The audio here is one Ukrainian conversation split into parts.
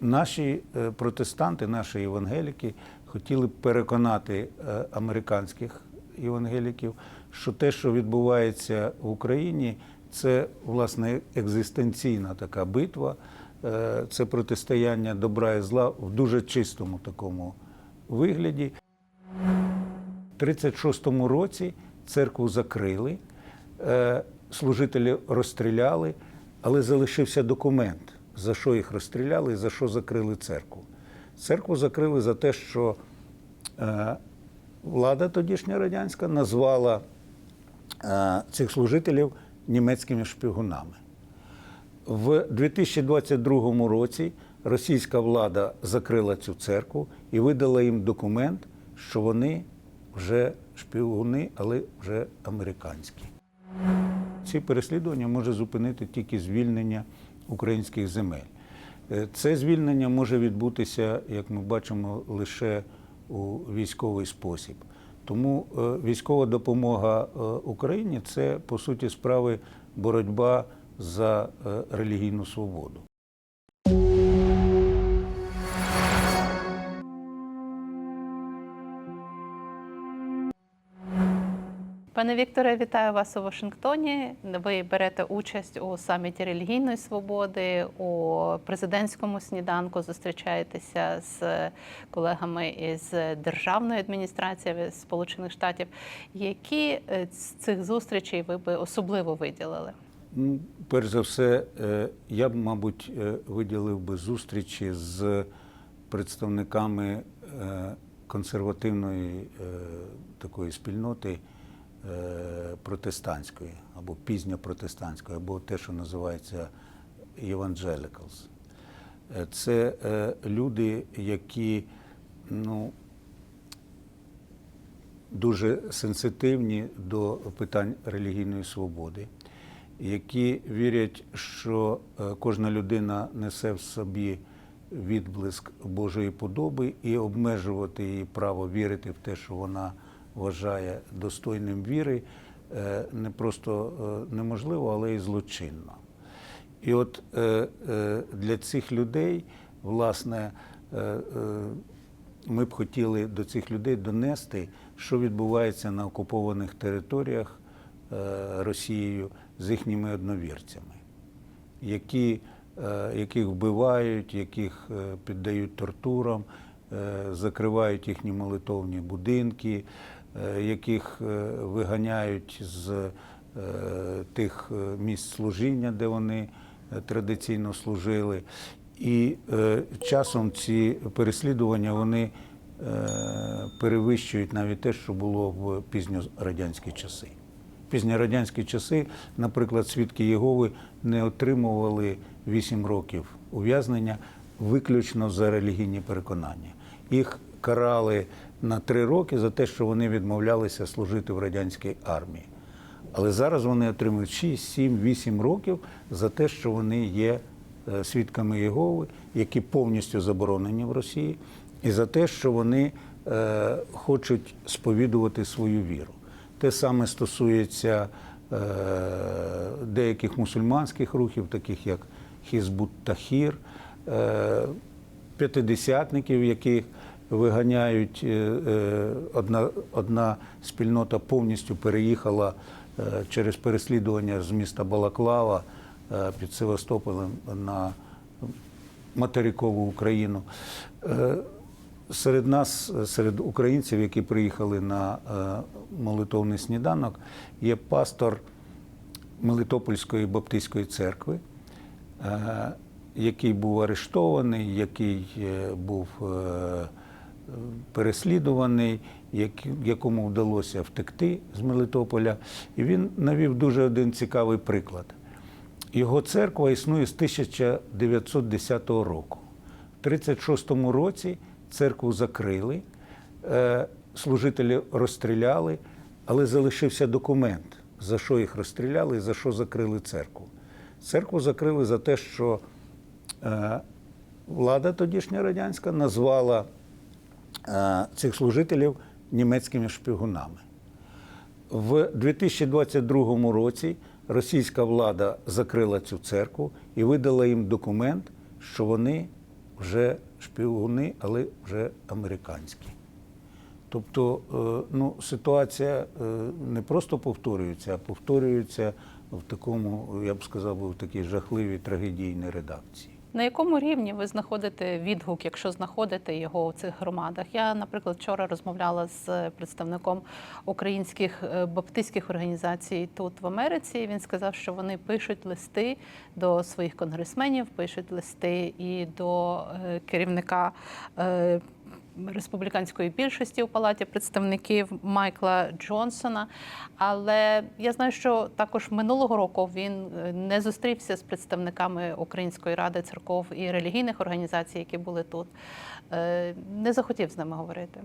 Наші е, протестанти, наші євангеліки хотіли переконати е, американських євангеліків, що те, що відбувається в Україні, це власне екзистенційна така битва, е, це протистояння добра і зла в дуже чистому такому вигляді. У 36-му році церкву закрили, служителі розстріляли, але залишився документ, за що їх розстріляли і за що закрили церкву. Церкву закрили за те, що е, влада тодішня радянська назвала е, цих служителів німецькими шпигунами. В 2022 році російська влада закрила цю церкву і видала їм документ, що вони вже шпигуни, але вже американські. Ці переслідування може зупинити тільки звільнення українських земель. Е, Це звільнення може відбутися, як ми бачимо, лише у військовий спосіб. Тому е, військова допомога е, Україні це по суті справи боротьба за релігійну свободу. Пане Вікторе, вітаю вас у Вашингтоні. Ви берете участь у саміті релігійної свободи, у президентському сніданку. Зустрічаєтеся з колегами із державної адміністрації Сполучених Штатів. Які е, з цих зустрічей ви би особливо виділили? Ну, перш за все, е, я б, мабуть, е, виділив би зустрічі з представниками консервативної такої спільноти протестантської або пізньопротестантської, або те, що називається evangelicals. Е, Це е, люди, які ну, дуже сенситивні до питань релігійної свободи, які вірять, що е, кожна людина несе в собі відблиск Божої подоби і обмежувати її право вірити в те, що вона вважає достойним віри, е, не просто е, неможливо, але й злочинно. І от е, для цих людей, власне, ми б хотіли до цих людей донести, що відбувається на окупованих територіях Росією з їхніми одновірцями, які, яких вбивають, яких піддають тортурам, закривають їхні молитовні будинки, яких е, виганяють з е, тих е, місць служіння, де вони е, традиційно служили. І е, часом ці переслідування вони е, перевищують навіть те, що було в пізньорадянські часи. В пізньорадянські часи, наприклад, свідки Єгови не отримували 8 років ув'язнення виключно за релігійні переконання. Їх карали на 3 роки за те, що вони відмовлялися служити в радянській армії. Але зараз вони отримують 6, 7, 8 років за те, що вони є е, свідками Єгови, які повністю заборонені в Росії, і за те, що вони е, хочуть сповідувати свою віру. Те саме стосується е, деяких мусульманських рухів, таких як Хізбут Тахір, е, п'ятидесятників, яких виганяють е, е, одна, одна спільнота повністю переїхала е, через переслідування з міста Балаклава під Севастополем на материкову Україну. Серед нас, серед українців, які приїхали на молитовний сніданок, є пастор Мелитопольської Баптистської церкви, який був арештований, який був переслідуваний, якому вдалося втекти з Мелитополя. І він навів дуже один цікавий приклад. Його церква існує з 1910 року. В 1936 році церкву закрили, е, служителі розстріляли, але залишився документ, за що їх розстріляли і за що закрили церкву. Церкву закрили за те, що е, влада тодішня радянська назвала цих служителів німецькими шпигунами. В 2022 році російська влада закрила цю церкву і видала їм документ, що вони вже шпіони, але вже американські. Тобто е, ну, ситуація е, не просто повторюється, а повторюється в такому, я б сказав, в такій жахливій трагедійній редакції. На якому рівні ви знаходите відгук, якщо знаходите його у цих громадах? Я, наприклад, вчора розмовляла з представником українських е, баптистських організацій тут в Америці. Він сказав, що вони пишуть листи до своїх конгресменів, пишуть листи і до е, керівника. Е, Республіканської більшості у палаті представників Майкла Джонсона. Але я знаю, що також минулого року він е, не зустрівся з представниками Української ради церков і релігійних організацій, які були тут. Е, Не захотів з ними говорити.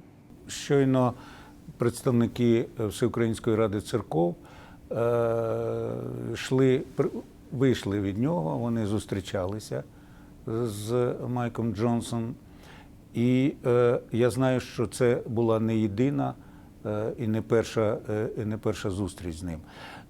Щойно представники Всеукраїнської ради церков е, йшли, вийшли від нього, вони зустрічалися з Майком Джонсоном. І е, я знаю, що це була не єдина е, і не перша, е, і не перша зустріч з ним.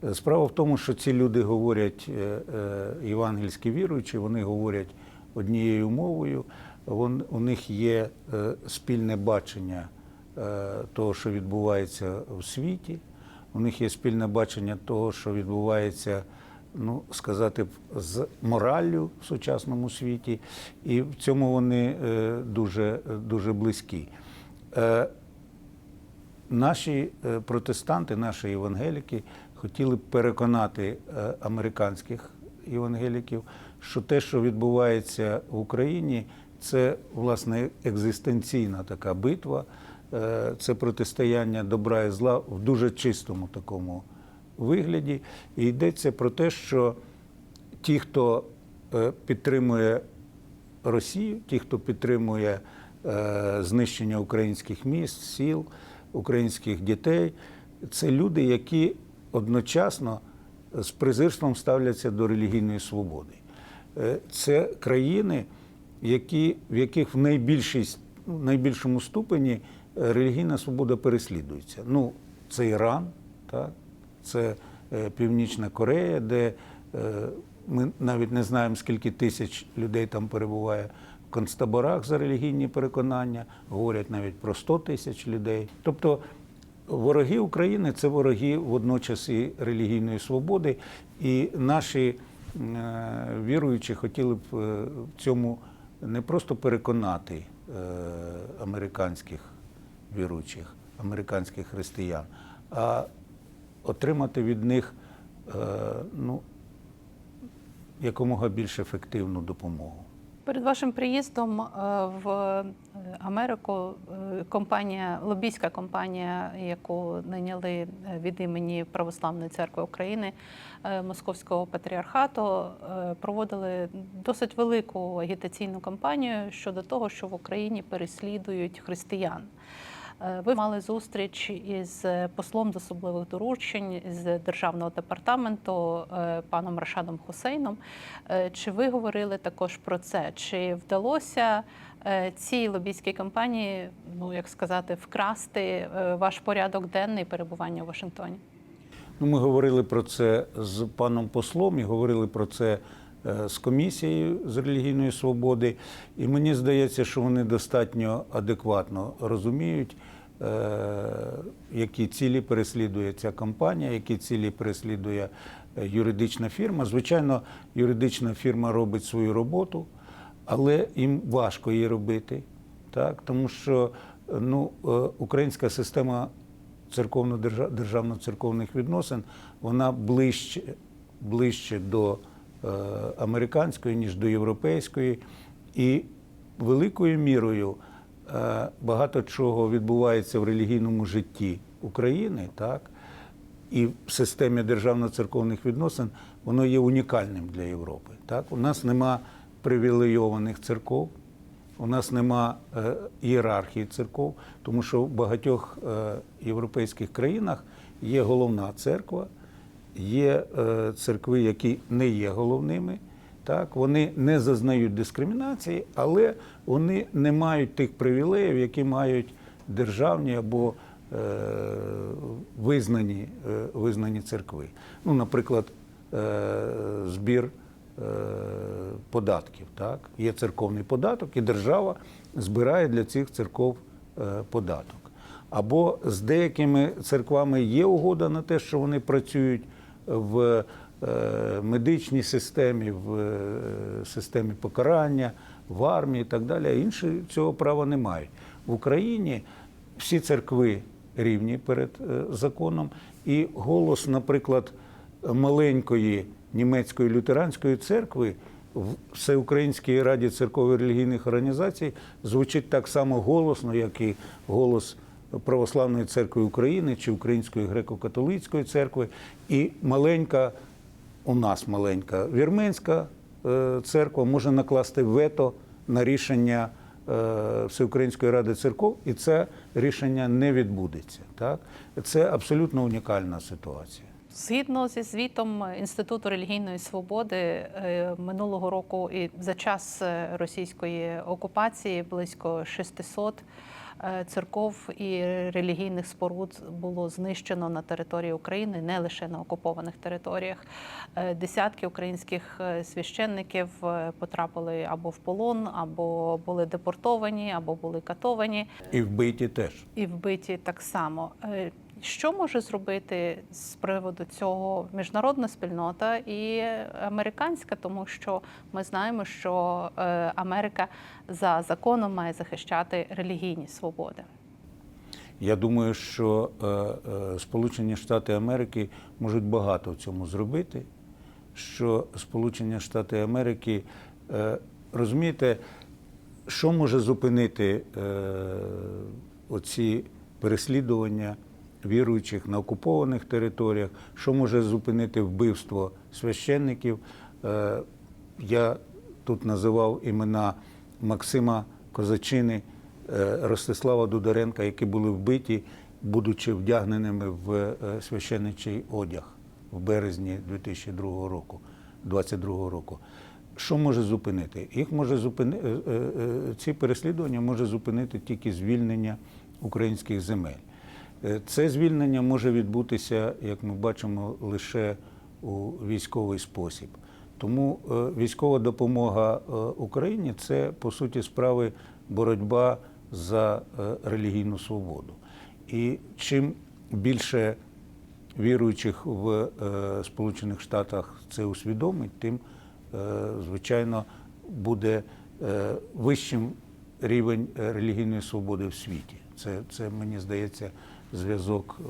Е, Справа в тому, що ці люди говорять е, е, євангельські віруючі, вони говорять однією мовою, вон, у них є е, спільне бачення е, того, що відбувається в світі. У них є спільне бачення того, що відбувається, ну сказати, з мораллю в сучасному світі, і в цьому вони е, дуже, дуже близькі. Е, Наші е, протестанти, наші євангеліки хотіли б переконати американських євангеліків, що те, що відбувається в Україні, це власне екзистенційна така битва, це протистояння добра і зла в дуже чистому такому вигляді. І йдеться про те, що ті, хто е, підтримує Росію, ті, хто підтримує е, знищення українських міст, сіл, українських дітей, це люди, які одночасно з презирством ставляться до релігійної свободи. Е, Це країни, які, в яких в найбільшій, в найбільшому ступені релігійна свобода переслідується. Ну, це Іран, так? Це е, Північна Корея, де е, ми навіть не знаємо, скільки тисяч людей там перебуває в концтаборах за релігійні переконання, говорять навіть про 100 тисяч людей. Тобто вороги України це вороги водночас і релігійної свободи, і наші е, віруючі хотіли б в цьому не просто переконати американських віруючих, американських християн, а отримати від них е, ну, якомога більш ефективну допомогу. Перед вашим приїздом е, в е, Америку компанія, лобійська компанія, яку найняли від імені Православної церкви України Московського патріархату, проводили досить велику агітаційну кампанію щодо того, що в Україні переслідують християн. Е, Ви мали зустріч із послом з особливих доручень з державного департаменту е, паном Рашадом Хусейном. Е, Чи ви говорили також про це? Чи вдалося е, цій лобійській кампанії, ну як сказати, вкрасти е, ваш порядок денний перебування у Вашингтоні? Ну, ми говорили про це з паном послом і говорили про це е, з комісією з релігійної свободи. І мені здається, що вони достатньо адекватно розуміють, е, які цілі переслідує ця компанія, які цілі переслідує е, юридична фірма. Звичайно, юридична фірма робить свою роботу, але їм важко її робити, так? тому що е, ну, е, українська система церковно-державно-церковних відносин, вона ближче, ближче до е, американської, ніж до європейської. І великою мірою е, багато чого відбувається в релігійному житті України, так, і в системі державно-церковних відносин, воно є унікальним для Європи. Так? У нас нема привілейованих церков, у нас нема е, ієрархії церков, тому що в багатьох е, європейських країнах є головна церква, є е, церкви, які не є головними. Так, вони не зазнають дискримінації, але вони не мають тих привілеїв, які мають державні або е, визнані, е, визнані церкви. Ну, наприклад, е, збір е, податків. Так? Є церковний податок, і держава збирає для цих церков е, податок. Або з деякими церквами є угода на те, що вони працюють в медичній системі, в е, системі покарання, в армії і так далі. Інші цього права не мають. В Україні всі церкви рівні перед е, законом, і голос, наприклад, маленької німецької лютеранської церкви в Всеукраїнській раді церкових релігійних організацій звучить так само голосно, як і голос Православної церкви України чи Української греко-католицької церкви, і маленька, у нас маленька вірменська е, церква може накласти вето на рішення е, Всеукраїнської ради церков, і це рішення не відбудеться. Так? Це абсолютно унікальна ситуація. Згідно зі звітом Інституту релігійної свободи е, минулого року і за час російської окупації близько 600 е, церков і релігійних споруд було знищено на території України, не лише на окупованих територіях. Е, Десятки українських е, священників е, потрапили або в полон, або були депортовані, або були катовані І вбиті теж. і вбиті так само. Що може зробити з приводу цього міжнародна спільнота і американська, тому що ми знаємо, що е, Америка за законом має захищати релігійні свободи. Я думаю, що е, е, Сполучені Штати Америки можуть багато в цьому зробити. Що Сполучені Штати Америки, розумієте, що може зупинити оці переслідування віруючих на окупованих територіях, що може зупинити вбивство священників. Е, я тут називав імена Максима Козачини, е, Ростислава Дударенка, які були вбиті, будучи вдягненими в е, священничий одяг в березні 2002 року, 22 року. Що може зупинити? Їх може зупинити ці переслідування може зупинити тільки звільнення українських земель. Е, Це звільнення може відбутися, як ми бачимо, лише у військовий спосіб. Тому е, військова допомога е, Україні це по суті справи боротьба за релігійну свободу. І чим більше віруючих в Сполучених Штатах це усвідомить, тим, звичайно, буде вищим рівень релігійної свободи в світі. Це, це мені здається, зв'язок е,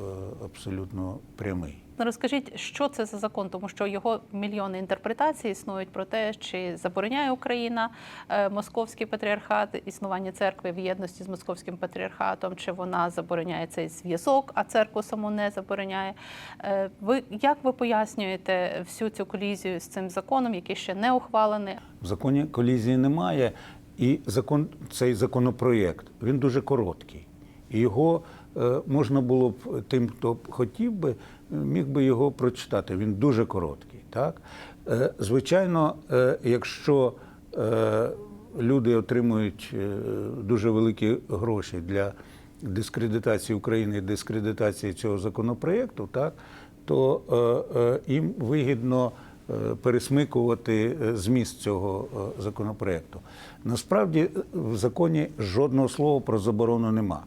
абсолютно прямий. Ну, Розкажіть, що це за закон, тому що його мільйони інтерпретацій існують про те, чи забороняє Україна е, московський патріархат, існування церкви в єдності з московським патріархатом, чи вона забороняє цей зв'язок, а церкву саму не забороняє. Е, Ви як ви пояснюєте всю цю колізію з цим законом, який ще не ухвалений? В законі колізії немає, і закон, цей законопроєкт він дуже короткий. І його можна було б тим, хто хотів би, міг би його прочитати. Він дуже короткий. Так? Е, звичайно, е, якщо е, люди отримують е, дуже великі гроші для дискредитації України і дискредитації цього законопроєкту, так, то е, е, їм вигідно е, пересмикувати е, зміст цього е, законопроєкту. Насправді е, в законі жодного слова про заборону нема.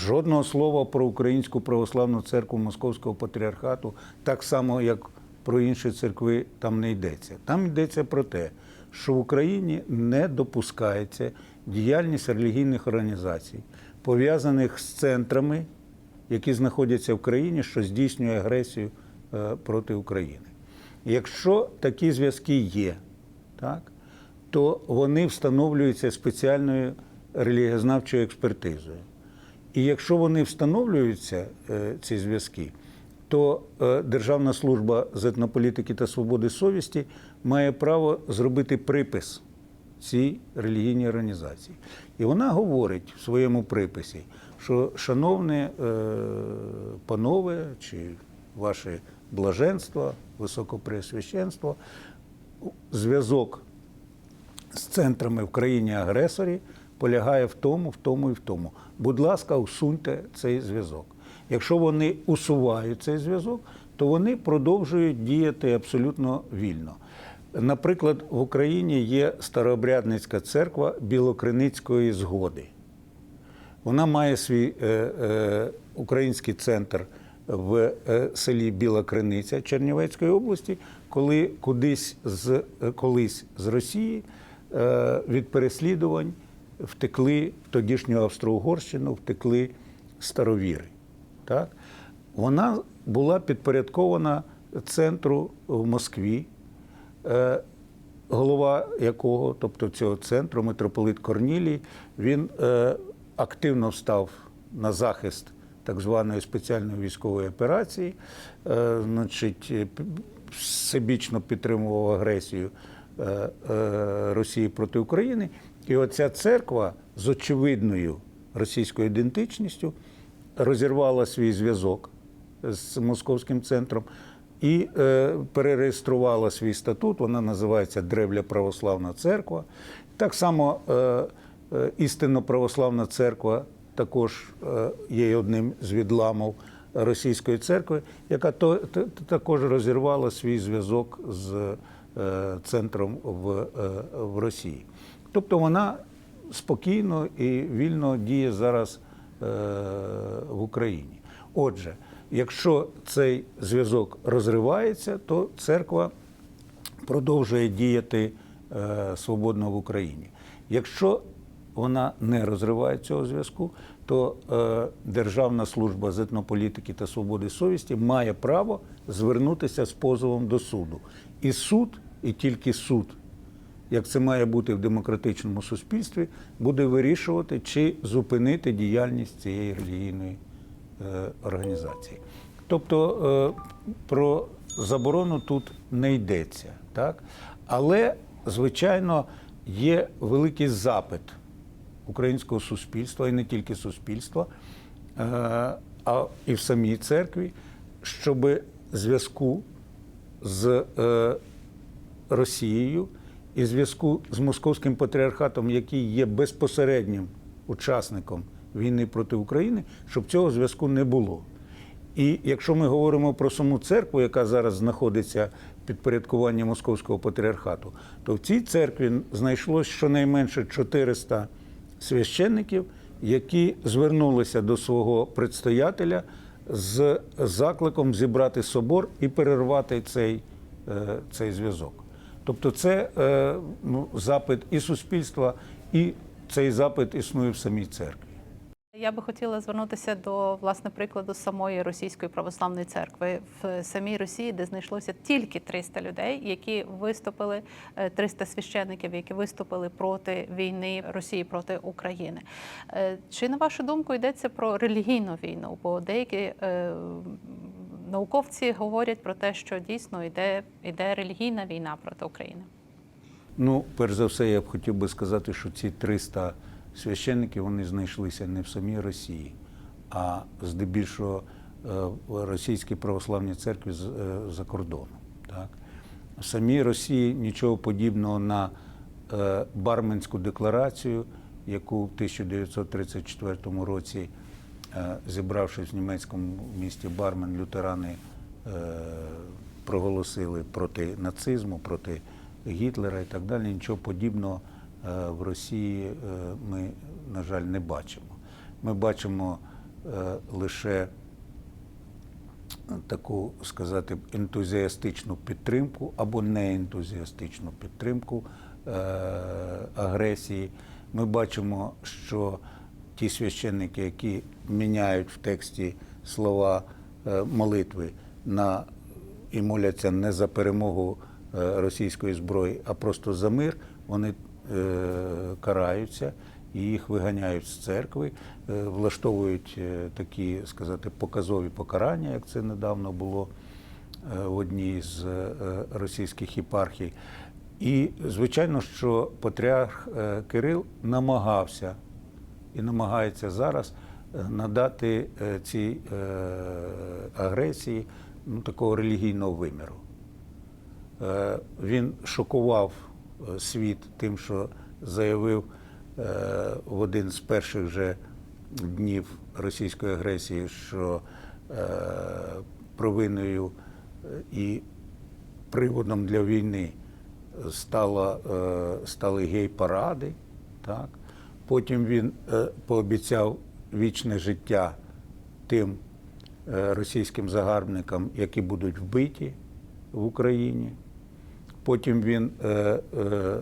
Жодного слова про Українську православну церкву Московського патріархату, так само як про інші церкви, там не йдеться. Там йдеться про те, що в Україні не допускається діяльність релігійних організацій, пов'язаних з центрами, які знаходяться в країні, що здійснює агресію е, проти України. Якщо такі зв'язки є, так, то вони встановлюються спеціальною релігієзнавчою експертизою. І якщо вони встановлюються, е, ці зв'язки, то е, Державна служба з етнополітики та свободи совісті має право зробити припис цій релігійній організації. І вона говорить в своєму приписі, що, шановне е, панове чи ваше блаженство, високопреосвященство, зв'язок з центрами в країні-агресорі полягає в тому, в тому і в тому. Будь ласка, усуньте цей зв'язок. Якщо вони усувають цей зв'язок, то вони продовжують діяти абсолютно вільно. Наприклад, в Україні є старообрядницька церква Білокриницької згоди. Вона має свій е, е, український центр в е, селі Біла Криниця Чернівецької області, коли кудись з, е, колись з Росії е, від переслідувань втекли в тодішню Австро-Угорщину, втекли старовіри. Так? Вона була підпорядкована центру в Москві, е, голова якого, тобто цього центру, митрополит Корнілій, він е, активно став на захист так званої спеціальної військової операції, е, значить, е, всебічно підтримував агресію е, е, Росії проти України. І оця церква з очевидною російською ідентичністю розірвала свій зв'язок з московським центром і е, перереєструвала свій статут. Вона називається Древля Православна Церква. Так само е, е, істинно православна церква також е, є одним з відламів російської церкви, яка то, також розірвала свій зв'язок з е, центром в, е, в Росії. Тобто вона спокійно і вільно діє зараз е, в Україні. Отже, якщо цей зв'язок розривається, то церква продовжує діяти е, свободно в Україні. Якщо вона не розриває цього зв'язку, то е, Державна служба з етнополітики та свободи совісті має право звернутися з позовом до суду. І суд, і тільки суд, як це має бути в демократичному суспільстві, буде вирішувати, чи зупинити діяльність цієї релігійної е, організації. Тобто е, про заборону тут не йдеться, так? але, звичайно, є великий запит українського суспільства, і не тільки суспільства, е, а і в самій церкві, щоб зв'язку з е, Росією і зв'язку з московським патріархатом, який є безпосереднім учасником війни проти України, щоб цього зв'язку не було. І якщо ми говоримо про саму церкву, яка зараз знаходиться підпорядкуванні московського патріархату, то в цій церкві знайшлось щонайменше 400 священників, які звернулися до свого предстоятеля з закликом зібрати собор і перервати цей, е, цей зв'язок. Тобто, це е, ну, запит і суспільства, і цей запит існує в самій церкві. Я би хотіла звернутися до власне прикладу самої російської православної церкви в самій Росії, де знайшлося тільки 300 людей, які виступили е, 300 священиків, які виступили проти війни Росії проти України. Е, Чи на вашу думку йдеться про релігійну війну? Бо деякі е, науковці говорять про те, що дійсно йде, йде релігійна війна проти України. Ну, перш за все, я б хотів би сказати, що ці 300 священників вони знайшлися не в самій Росії, а здебільшого е, в російській православній церкві е, за кордоном. Так? В самій Росії нічого подібного на е, Барменську декларацію, яку в 1934 році, зібравшись в німецькому місті Бармен, лютерани проголосили проти нацизму, проти Гітлера і так далі. Нічого подібного в Росії е, ми, на жаль, не бачимо. Ми бачимо е, лише таку сказати ентузіастичну підтримку або неентузіастичну підтримку е, агресії. Ми бачимо, що ті священники, які міняють в тексті слова е, молитви на і моляться не за перемогу е, російської зброї, а просто за мир, вони е, караються і їх виганяють з церкви, е, влаштовують е, такі, сказати, показові покарання, як це недавно було е, в одній з е, російських єпархій. І, звичайно, що патріарх е, Кирил намагався і намагається зараз е, надати е, цій е, агресії ну, такого релігійного виміру. Е, Він шокував е, світ тим, що заявив е, в один з перших же днів російської агресії, що е, провиною е, і приводом для війни стала, е, стали гей-паради. Так? Потім він е, пообіцяв вічне життя тим е, російським загарбникам, які будуть вбиті в Україні. Потім він е, е, е,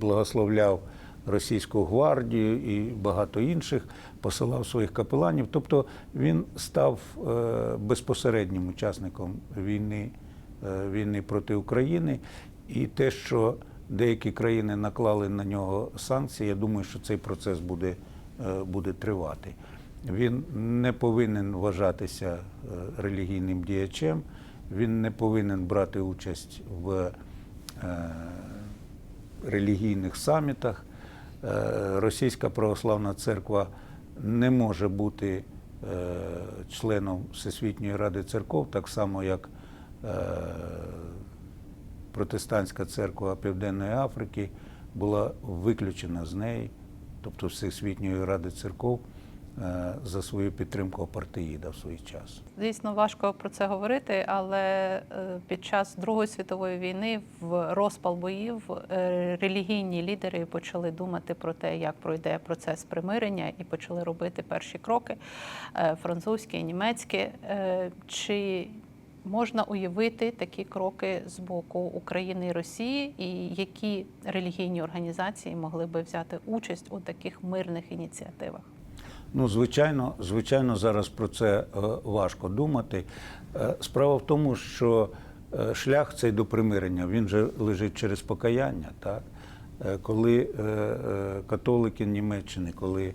благословляв російську гвардію і багато інших, посилав своїх капеланів. Тобто він став е, безпосереднім учасником війни, е, війни проти України. І те, що деякі країни наклали на нього санкції, я думаю, що цей процес буде, е, буде тривати. Він не повинен вважатися е, релігійним діячем, він не повинен брати участь в е, релігійних самітах. Е, Російська православна церква не може бути е, членом Всесвітньої ради церков, так само як протестантська церква Південної Африки була виключена з неї, тобто Всесвітньої ради церков, за свою підтримку апартеїда в свій час. Дійсно важко про це говорити, але е, під час Другої світової війни в розпал боїв е, релігійні лідери почали думати про те, як пройде процес примирення, і почали робити перші кроки е, французькі, німецькі. Е, Чи можна уявити такі кроки з боку України і Росії, і які релігійні організації могли би взяти участь у таких мирних ініціативах? Ну, звичайно, звичайно, зараз про це е, важко думати. Е, Справа в тому, що е, шлях цей до примирення він же лежить через покаяння. Так? Коли католики Німеччини, коли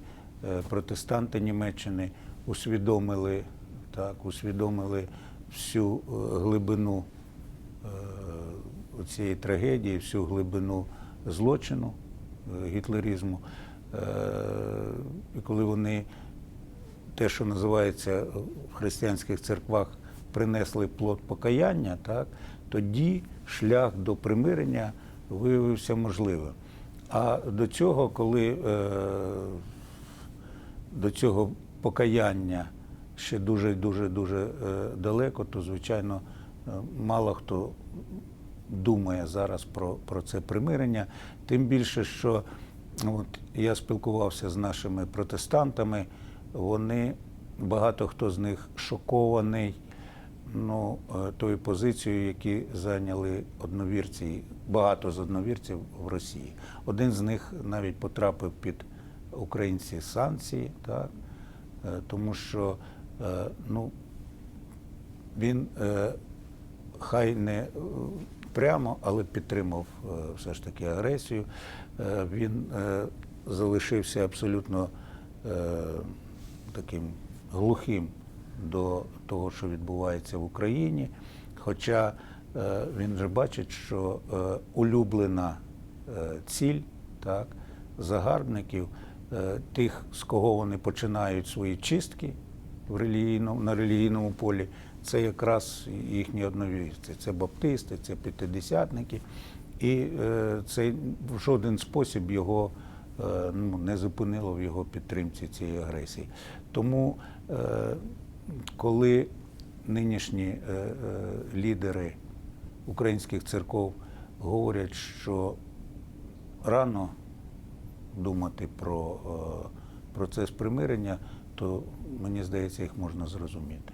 протестанти Німеччини усвідомили, так, усвідомили всю глибину цієї трагедії, всю глибину злочину гітлеризму. Е, І коли вони те, що називається в християнських церквах, принесли плод покаяння, так, тоді шлях до примирення виявився можливим. А до цього, коли е, до цього покаяння ще дуже дуже дуже е, далеко, то звичайно е, мало хто думає зараз про, про це примирення. Тим більше, що от, я спілкувався з нашими протестантами, вони багато хто з них шокований ну, е, тою позицією, які зайняли одновірці, багато з одновірців в Росії. Один з них навіть потрапив під українські санкції, так, е, тому що е, ну, він хай не прямо, але підтримав все ж таки агресію. Е, Він е, залишився абсолютно е, таким глухим до того, що відбувається в Україні. Хоча він же бачить, що улюблена ціль так, загарбників, тих, з кого вони починають свої чистки в релігійному, на релігійному полі, це якраз їхні одновірці. Це баптисти, це п'ятидесятники. І е, це в жоден спосіб його е, ну, не зупинило в його підтримці цієї агресії. Тому, е, коли нинішні лідери українських церков говорять, що рано думати про процес примирення, то мені здається, їх можна зрозуміти.